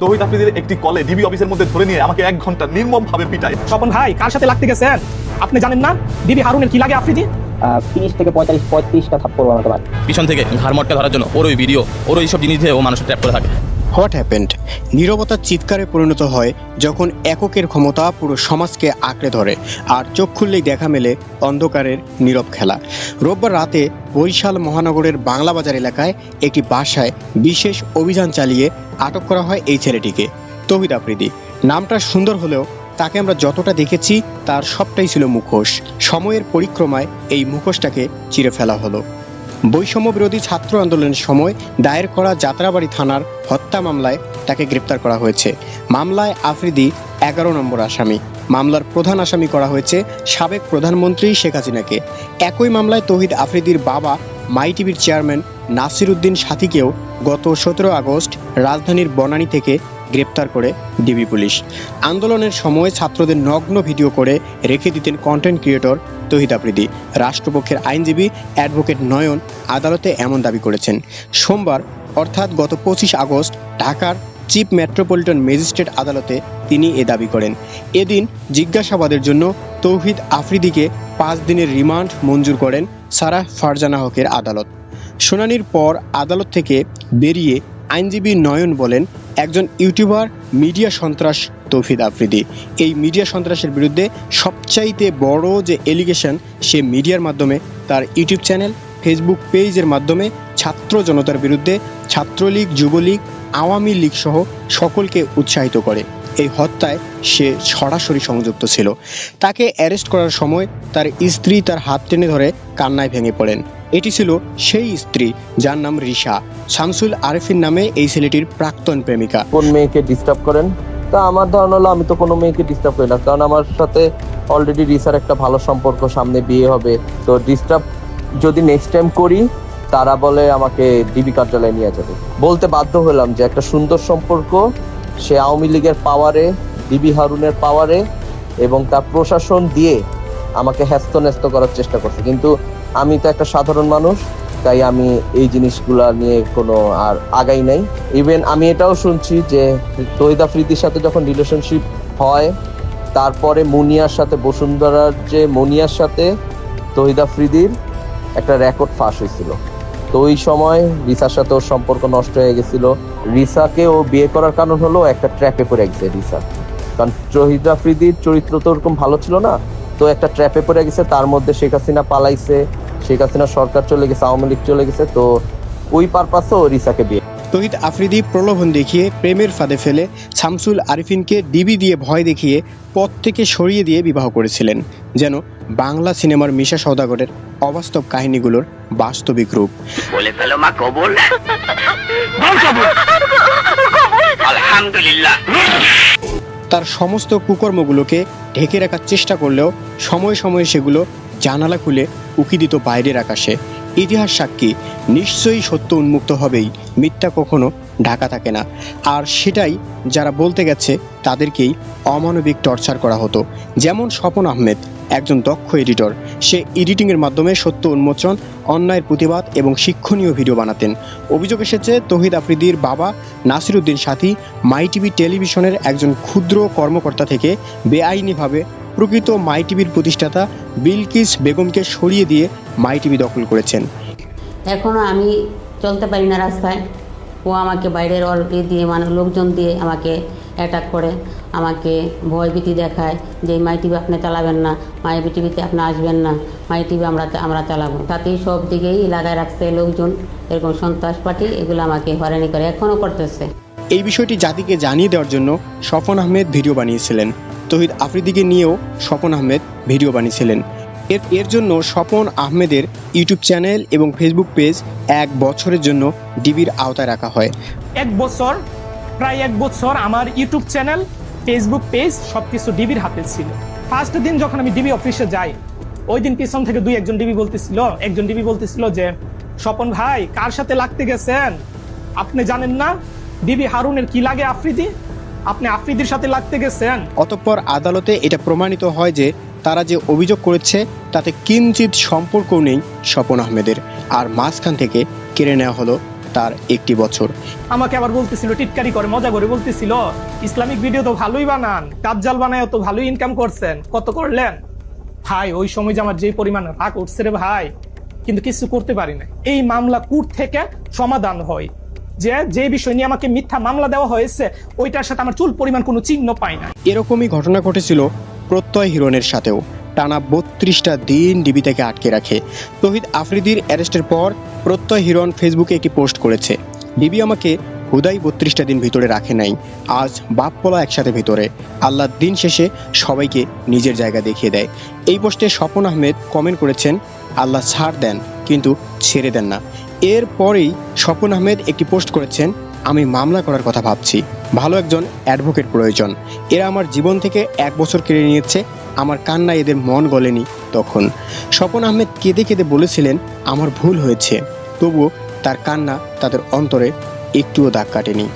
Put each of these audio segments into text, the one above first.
তহিদ আফ্রিদির একটি কলে ডিবি অফিসের মধ্যে ধরে নিয়ে আমাকে এক ঘণ্টা নির্মম ভাবে পিটায়। স্বপন ভাই কার সাথে লাগতে গেছেন? আপনি জানেন না? দিদি হারুনের কি লাগে আফ্রিদি? তিরিশ থেকে পঁয়তাল্লিশ পঁয়ত্রিশটা থাপ্পড় বানাতে পারে। পিছন থেকে ঘাড় মটকে ধরার জন্য ওর ওই ভিডিও ওর ওই সব জিনিস দিয়ে ও মানুষের ট্র্যাপ করে থাকে। হোয়াট হ্যাপেন্ড নীরবতার চিৎকারে পরিণত হয় যখন এককের ক্ষমতা পুরো সমাজকে আঁকড়ে ধরে, আর চোখ খুললেই দেখা মেলে অন্ধকারের নীরব খেলা। রোববার রাতে বরিশাল মহানগরের বাংলা বাজার এলাকায় একটি বাসায় বিশেষ অভিযান চালিয়ে আটক করা হয় এই ছেলেটিকে। তহিদ আফ্রিদি। নামটা সুন্দর হলেও তাকে আমরা যতটা দেখেছি তার সবটাই ছিল মুখোশ। সময়ের পরিক্রমায় এই মুখোশটাকে চিরে ফেলা হলো। বৈষম্য বিরোধী ছাত্র আন্দোলনের সময় দায়ের করা যাত্রাবাড়ি থানার হত্যা মামলায় তাকে গ্রেপ্তার করা হয়েছে। মামলায় আফ্রিদি এগারো নম্বর আসামি। মামলার প্রধান আসামি করা হয়েছে সাবেক প্রধানমন্ত্রী শেখ হাসিনাকে। একই মামলায় তহিদ আফ্রিদির বাবা মাই টিভির চেয়ারম্যান নাসির উদ্দিন সাথীকেও গত সতেরো আগস্ট রাজধানীর বনানী থেকে গ্রেপ্তার করে ডিবি পুলিশ। আন্দোলনের সময় ছাত্রদের নগ্ন ভিডিও করে রেখে দিতেন কন্টেন্ট ক্রিয়েটর তহিদ আফ্রিদি। রাষ্ট্রপক্ষের আইনজীবী অ্যাডভোকেট নয়ন আদালতে এমন দাবি করেছেন। সোমবার, অর্থাৎ গত পঁচিশ আগস্ট, ঢাকার চিফ মেট্রোপলিটন ম্যাজিস্ট্রেট আদালতে তিনি এ দাবি করেন। এদিন জিজ্ঞাসাবাদের জন্য তৌহিদ আফ্রিদিকে পাঁচ দিনের রিমান্ড মঞ্জুর করেন সারাহ ফারজানা হকের আদালত। শুনানির পর আদালত থেকে বেরিয়ে আইনজীবী নয়ন বলেন, একজন ইউটিউবার, মিডিয়া সন্ত্রাস তৌফিদ আফ্রিদি। এই মিডিয়া সন্ত্রাসের বিরুদ্ধে সবচাইতে বড় যে এলিগেশন সে মিডিয়ার মাধ্যমে, তার ইউটিউব চ্যানেল, ফেসবুক পেজের মাধ্যমে ছাত্র জনতার বিরুদ্ধে ছাত্রলীগ, যুবলীগ, আওয়ামী লীগ সহ সকলকে উৎসাহিত করে। এই হত্যায় সে সরাসরি সংযুক্ত ছিল। তাকে অ্যারেস্ট করার সময় তার স্ত্রী তার হাত টেনে ধরে কান্নায় ভেঙে পড়েন। এটি ছিল সেই স্ত্রী যার নাম রিশা। শামসুল আরেফিন নামে এই ছেলেটির প্রাক্তন প্রেমিকা। কোন মেয়েকে ডিস্টার্ব করেন? তা আমার ধারণা হলো আমি তো কোনো মেয়েকে ডিস্টার্ব করি না, কারণ আমার সাথে অলরেডি রিসার একটা ভালো সম্পর্ক, সামনে বিয়ে হবে। তো ডিস্টার্ব যদি নেক্সট টাইম করি, তারা বলে আমাকে ডিবি কার্যালয়ে নিয়ে যাবে। বলতে বাধ্য হলাম যে একটা সুন্দর সম্পর্ক সে আওয়ামী লীগের পাওয়ারে ডিবি হারুনের পাওয়ারে এবং তার প্রশাসন দিয়ে আমাকে হ্যাস্ত করার চেষ্টা করছে। কিন্তু আমি তো একটা সাধারণ মানুষ, তাই আমি এই জিনিসগুলা নিয়ে কোনো আর আগাই নাই। ইভেন আমি এটাও শুনছি যে তহিদ আফ্রিদির সাথে যখন রিলেশনশিপ হয়, তারপরে মুনিয়ার সাথে, বসুন্ধরার যে মুনিয়ার সাথে তহিদ আফ্রিদির একটা রেকর্ড ফাঁস হয়েছিল। তো ওই সময় রিসার সাথে ওর সম্পর্ক নষ্ট হয়ে গেছিল। রিসাকে ও বিয়ে করার কারণ হলো একটা ট্র্যাপে পড়ে গেছে রিসা। কারণ তহিদ আফ্রিদির চরিত্র তো ওরকম ভালো ছিল না, তো একটা ট্র্যাপে পড়ে গেছে, তার মধ্যে শেখ হাসিনা পালাইছে, শেখ হাসিনা সরকার চলে গেছে, আওয়ামী লীগ চলে গেছে, তো ওই পারপাসে ও রিসাকে বিয়ে। তহিদ আফ্রিদি প্রলোভন দেখিয়ে প্রেমের ফাঁদে ফেলে শামসুল আরিফিনকে ডিবি দিয়ে ভয় দেখিয়ে পথ থেকে সরিয়ে দিয়ে বিবাহ করেছিলেন, যেন বাংলা সিনেমার মিশা সওদাগরের অবাস্তব কাহিনীগুলোর বাস্তবিক রূপ। বলে ফেলো মা কবুল। বল কবুল। আলহামদুলিল্লাহ। তার সমস্ত কুকর্মগুলোকে ঢেকে রাখার চেষ্টা করলেও সময়ে সময়ে সেগুলো জানালা খুলে উকি দিত বাইরের আকাশে। ইতিহাস সাক্ষী নিশ্চয়ই সত্য উন্মুক্ত হবেই মিথ্যা কখনো ঢাকা থাকে না। আর সেটাই যারা বলতে গেছে, তাদেরকেই অমানবিক টর্চার করা হতো। যেমন স্বপন আহমেদ, একজন দক্ষ এডিটর। সে এডিটিংয়ের মাধ্যমে সত্য উন্মোচন, অন্যায়ের প্রতিবাদ এবং শিক্ষণীয় ভিডিও বানাতেন। অভিযোগ এসেছে, তহিদ আফ্রিদির বাবা নাসিরুদ্দিন সাথী মাই টিভি টেলিভিশনের একজন ক্ষুদ্র কর্মকর্তা থেকে বেআইনিভাবে প্রকৃত মাই টিভির প্রতিষ্ঠাতা বিলকিস বেগমকে সরিয়ে দিয়ে মাই টিভি দখল করেছেন। এখনও আমি চলতে পারি না রাস্তায়। ও আমাকে বাইরের অল ই দিয়ে মানে লোকজন দিয়ে আমাকে অ্যাটাক করে। আমাকে ভয় ভয়ভীতি দেখায় যে, মাই টিভি আপনি চালাবেন না, মাই টিভিতে আপনি আসবেন না, মাই টিভি আমরা আমরা চালাবো। তাতেই সব দিকেই লাগায় রাখছে লোকজন, এরকম সন্ত্রাস পার্টি, এগুলো আমাকে হয়রানি করে এখনও করতেছে। এই বিষয়টি জাতিকে জানিয়ে দেওয়ার জন্য স্বপন আহমেদ ভিডিও বানিয়েছিলেন। তহিদ আফ্রিদিকে নিয়েও স্বপন আহমেদ ভিডিও বানিয়েছিলেন। এর এর জন্য স্বপন আহমেদের ইউটিউব চ্যানেল এবং ফেসবুক পেজ এক বছরের জন্য ডিবির আওতায় রাখা হয়। এক বছর প্রায় এক বছর আমার ইউটিউব চ্যানেল ফেসবুক পেজ সব কিছু ডিবির হাতে ছিল। ফার্স্ট দিন যখন আমি ডিবি অফিসে যাই ওই দিন পিছন থেকে দুই একজন ডিবি বলতেছিল একজন ডিবি বলতেছিল যে স্বপন ভাই কার সাথে লাগতে গেছেন? আপনি জানেন না ডিবি হারুনের কি লাগে আফ্রিদি? আপনি আফ্রিদির সাথে লাগতে গেছেন? অতঃপর আদালতে এটা প্রমাণিত হয় যে তারা যে অভিযোগ করেছে তাতে কিঞ্চিত সম্পর্ক নেই স্বপন আহমেদের। আর মাঝখান থেকে কেড়ে নেওয়া হলো তার একটি বছর। আমাকে আবার বলতেছিল টিটকারি করে মজা করে বলতেছিল ইসলামিক ভিডিও তো ভালোই বানান কাজ্জাল বানায় তো ভালোই ইনকাম করছেন কত করলেন? ভাই ওই সময় যে আমার যে পরিমাণ রাগ উঠছে রে ভাই কিন্তু কিছু করতে পারি না এই মামলা কুট থেকে সমাধান হয়। যে যে বিষয় নিয়ে আমাকে মিথ্যা মামলা দেওয়া হয়েছে ওইটার সাথে আমার চুল পরিমাণ কোনো চিহ্ন পাই না। এরকমই ঘটনা ঘটেছিল প্রত্যয় হিরণের সাথেও। টানা বত্রিশটা দিন ডিবি থেকে আটকে রাখে। তহিদ আফ্রিদির অ্যারেস্টের পর প্রত্যয় হিরণ ফেসবুকে একটি পোস্ট করেছে। ডিবি আমাকে হুদাই বত্রিশটা দিন ভিতরে রাখে নাই। আজ বাপ পলা একসাথে ভিতরে। আল্লাহ দিন শেষে সবাইকে নিজের জায়গা দেখিয়ে দেয়। এই পোস্টে স্বপন আহমেদ কমেন্ট করেছেন, আল্লাহ ছাড় দেন, কিন্তু ছেড়ে দেন না। এরপরেই স্বপন আহমেদ একটি পোস্ট করেছেন আমি মামলা করার কথা ভাবছি। ভালো একজন অ্যাডভোকেট প্রয়োজন। এরা আমার জীবন থেকে এক বছর কেড়ে নিয়েছে। আমার কান্না এদের মন গলেনি তখন। স্বপন আহমেদ কেঁদে কেঁদে বলেছিলেন আমার ভুল হয়েছে। তবুও তার কান্না তাদের অন্তরে একটুও দাগ কাটেনি।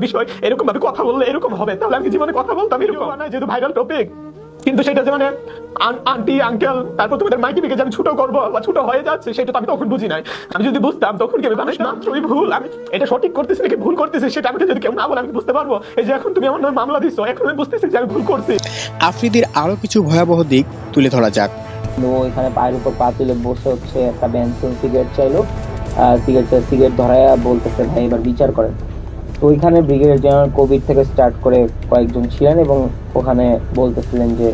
বিষয় এরকম ভাবে কথা বললে এরকম হবে। তাহলে আমি জীবনে কথা বলতাম এরকম। না যেহেতু ভাইরাল টপিক কিন্তু সেটা যে মানে আন্টি আঙ্কেল তারপর তোমাদের মাইকে দিকে যে আমি ছোট করব বা ছোট হয়ে যাচ্ছে সেটা তো আমি তখন বুঝি নাই। আমি যদি বুঝতাম তখন কি আমি মানুষ? মাত্রই ভুল। আমি এটা সঠিক করতেছি নাকি ভুল করতেছি সেটা আমাকে যদি কেউ না বলে আমি বুঝতে পারব? এই যে এখন তুমি আমার নামে মামলা দিচ্ছ এখন আমি বুঝতেছি যে আমি ভুল করছি। আফ্রিদির আরও কিছু ভয়াবহ দিক তুলে ধরা যাক। ও এখানে পায়ের উপর পা তুলে বসে হচ্ছে একটা বেনসন সিগারেট চাইলো। সিগারেট সিগারেট ধরায় বলতেছে ভাই এবার বিচার করেন। ওইখানে ব্রিগেডিয়ার জেনারেল কোভিড থেকে স্টার্ট করে কয়েকজন ছিলেন এবং ওখানে বলতেছিলেন যে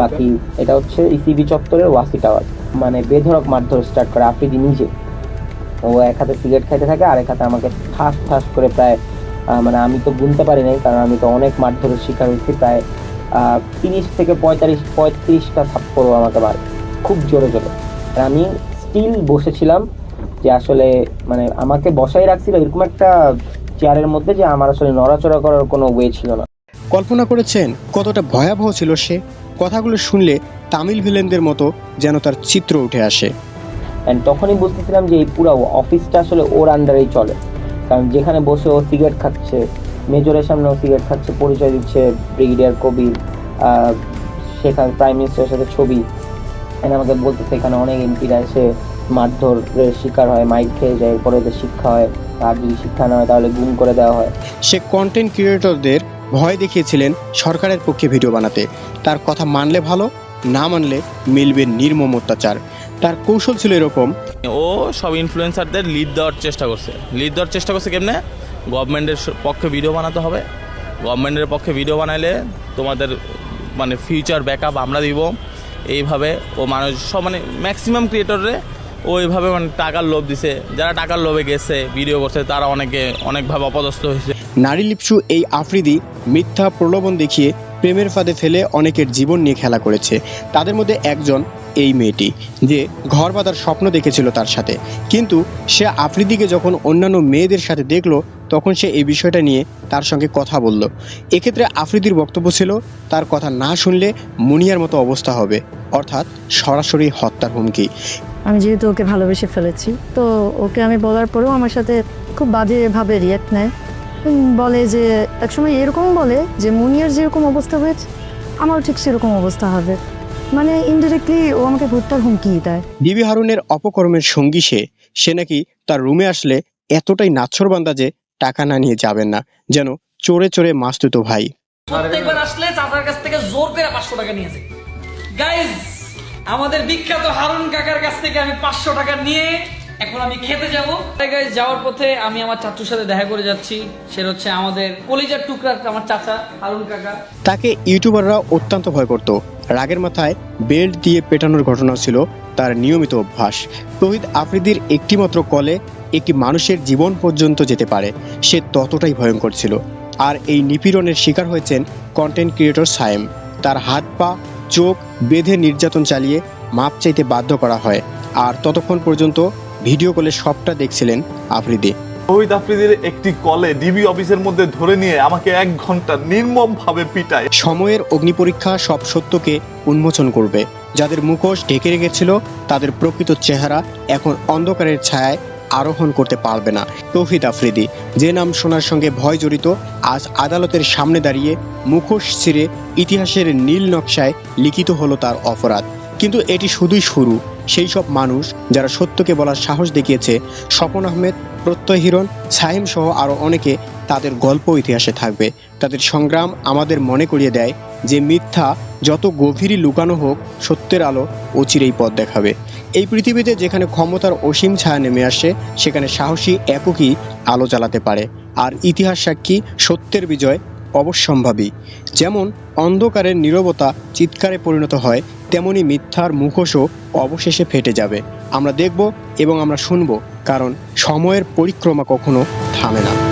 বাকি এটা হচ্ছে ইসিবি চত্বরের ওয়াসি টাওয়ার। মানে বেধরক মারধর স্টার্ট করে আফ্রিদি নিজে। ও এক হাতে সিগারেট খাইতে থাকে আর এক হাতে আমাকে ঠাস ঠাস করে প্রায় মানে আমি তো গুনতে পারি নাই কারণ আমি তো অনেক মারধরের শিকার হয়েছি প্রায় তিরিশ থেকে পঁয়তাল্লিশ পঁয়ত্রিশটা থাপ্পড়ও আমাকে মারে খুব জোরে জোরে। আর আমি স্টিল বসেছিলাম যে আসলে মানে আমাকে বসাই রাখছিল এরকম একটা চেয়ারের মধ্যে যে আমার আসলে নড়াচড়া করার কোনো ওয়ে ছিল না। কল্পনা করেছেন কতটা ভয়াবহ ছিল সে? কথাগুলো শুনলে তামিল ভিলেনদের মতো যেন তার চিত্র উঠে আসে। অ্যান্ড তখনই বুঝতেছিলাম যে এই পুরো অফিসটা আসলে ওর আন্ডারেই চলে। কারণ যেখানে বসে ও সিগারেট খাচ্ছে মেজরের সামনে ও সিগারেট খাচ্ছে পরিচয় দিচ্ছে ব্রিগেডিয়ার কবির সেখানে প্রাইম মিনিস্টারের সাথে ছবি। এখানে আমাকে বলতেছে এখানে অনেক এমপিরা এসে মারধরের শিকার হয় মাইক খেয়ে যায় এরপরে ওদের শিক্ষা হয় আর যদি শিক্ষা না হয় তাহলে গুম করে দেওয়া হয়। সে কন্টেন্ট ক্রিয়েটরদের ভয় দেখিয়েছিলেন সরকারের পক্ষে ভিডিও বানাতে। তার কথা মানলে ভালো না মানলে মিলবে নির্মম অত্যাচার। তার কৌশল ছিল এরকম। ও সব ইনফ্লুয়েন্সারদের লিড দেওয়ার চেষ্টা করছে। লিড দেওয়ার চেষ্টা করছে কেমনে? গভর্নমেন্টের পক্ষে ভিডিও বানাতে হবে। গভর্নমেন্টের পক্ষে ভিডিও বানাইলে তোমাদের মানে ফিউচার ব্যাকআপ আমরা দিব। এইভাবে ও মানুষ সব মানে ম্যাক্সিমাম ক্রিয়েটররে ও এইভাবে মানে টাকার লোভ দিছে। যারা টাকার লোভে গেছে, ভিডিও করছে, তারা অনেকে অনেকভাবে অপদস্থ হয়েছে। নারী লিপসু এই আফ্রিদি মিথ্যা প্রলোভন দেখিয়ে প্রেমের ফাঁদে ফেলে অনেকের জীবন নিয়ে খেলা করেছে। তাদের মধ্যে একজন এই মেয়েটি, যে ঘর বাঁধার স্বপ্ন দেখেছিল তার সাথে। কিন্তু সে আফ্রিদিকে যখন অন্যান্য মেয়েদের সাথে দেখল, তখন সে এই বিষয়টা নিয়ে তার সঙ্গে কথা বলল। এক্ষেত্রে আফ্রিদির বক্তব্য ছিল, তার কথা না শুনলে মুনিয়ার মতো অবস্থা হবে, অর্থাৎ সরাসরি হত্যার হুমকি। আমি যেহেতু ওকে ভালোবেসে ফেলেছি তো ওকে আমি বলার পরেও আমার সাথে খুব বাজেভাবে রিয়াক্ট নেয়। উম, বলে যে একসময় এরকম বলে যে মুনিয়ার যেরকম অবস্থা হয়েছে আমারও ঠিক সেরকম অবস্থা হবে। মানে ইনডিরেক্টলি ও আমাকে হত্যার হুমকি দেয়। ডিবি হারুনের অপকর্মের সঙ্গী সে সে নাকি তার রুমে আসলে এতটাই নাচ্ছরবান্দা যে টাকা না নিয়ে যাবেন না যেন চোরে চোরে মাস্তুতো ভাই। প্রত্যেকবার আসলে চাচার কাছ থেকে জোর করে পাঁচশো টাকা নিয়েছে গাইজ আমাদের বিখ্যাত হারুন কাকার কাছ থেকে আমি পাঁচশো টাকা নিয়ে এখন আমি খেতে যাব। যাওয়ার পথে আমি আমার চাচুর সাথে দেখা করে যাচ্ছি। সে হচ্ছে আমাদের কলিজার টুকরা আমার চাচা, হারুন কাকা। তাকে ইউটিউবাররা অত্যন্ত ভয় করত। রাগের মাথায় বেল্ট দিয়ে পেটানোর ঘটনা ছিল তার নিয়মিত অভ্যাস। তহিদ আফ্রিদির একটিমাত্র কলে একটি মানুষের জীবন পর্যন্ত যেতে পারে, সে ততটাই ভয়ঙ্কর ছিল। আর এই নিপীড়নের শিকার হয়েছেন কন্টেন্ট ক্রিয়েটর সায়েম। তার হাত পা চোখ বেঁধে নির্যাতন চালিয়ে মাপ চাইতে বাধ্য করা হয়। আর ততক্ষণ পর্যন্ত ভিডিও কলে সবটা দেখছিলেন আফ্রিদি। শহীদ আফ্রিদির একটি কলে ডিবি অফিসের মধ্যে ধরে নিয়ে আমাকে এক ঘণ্টা নির্মম ভাবে পিটায়। সময়ের অগ্নিপরীক্ষা সব সত্যকে উন্মোচন করবে। যাদের মুখোশ ঢেকে রেখেছিল তাদের প্রকৃত চেহারা এখন অন্ধকারের ছায়ায় আরোহণ করতে পারবে না। তৌহিদ আফ্রিদি, যে নাম শোনার সঙ্গে ভয় জড়িত, আজ আদালতের সামনে দাঁড়িয়ে মুখোশ ছিঁড়ে ইতিহাসের নীল নকশায় লিখিত হলো তার অপরাধ। কিন্তু এটি শুধুই শুরু। সেই সব মানুষ যারা সত্যকে বলার সাহস দেখিয়েছে, স্বপন আহমেদ, প্রত্যয় হিরণ সাহিম সহ আরও অনেকে তাদের গল্প ইতিহাসে থাকবে। তাদের সংগ্রাম আমাদের মনে করিয়ে দেয় যে মিথ্যা যত গভীরই লুকানো হোক, সত্যের আলো অচিরেই পথ দেখাবে। এই পৃথিবীতে যেখানে ক্ষমতার অসীম ছায়া নেমে আসে, সেখানে সাহসী এককই আলো জ্বালাতে পারে। আর ইতিহাস সাক্ষী, সত্যের বিজয় অবশ্যম্ভাবী। যেমন অন্ধকারের নীরবতা চিৎকারে পরিণত হয়, তেমনি মিথ্যার মুখোশও অবশেষে ফেটে যাবে। আমরা দেখব এবং আমরা শুনব, কারণ সময়ের পরিক্রমা কখনো থামে না।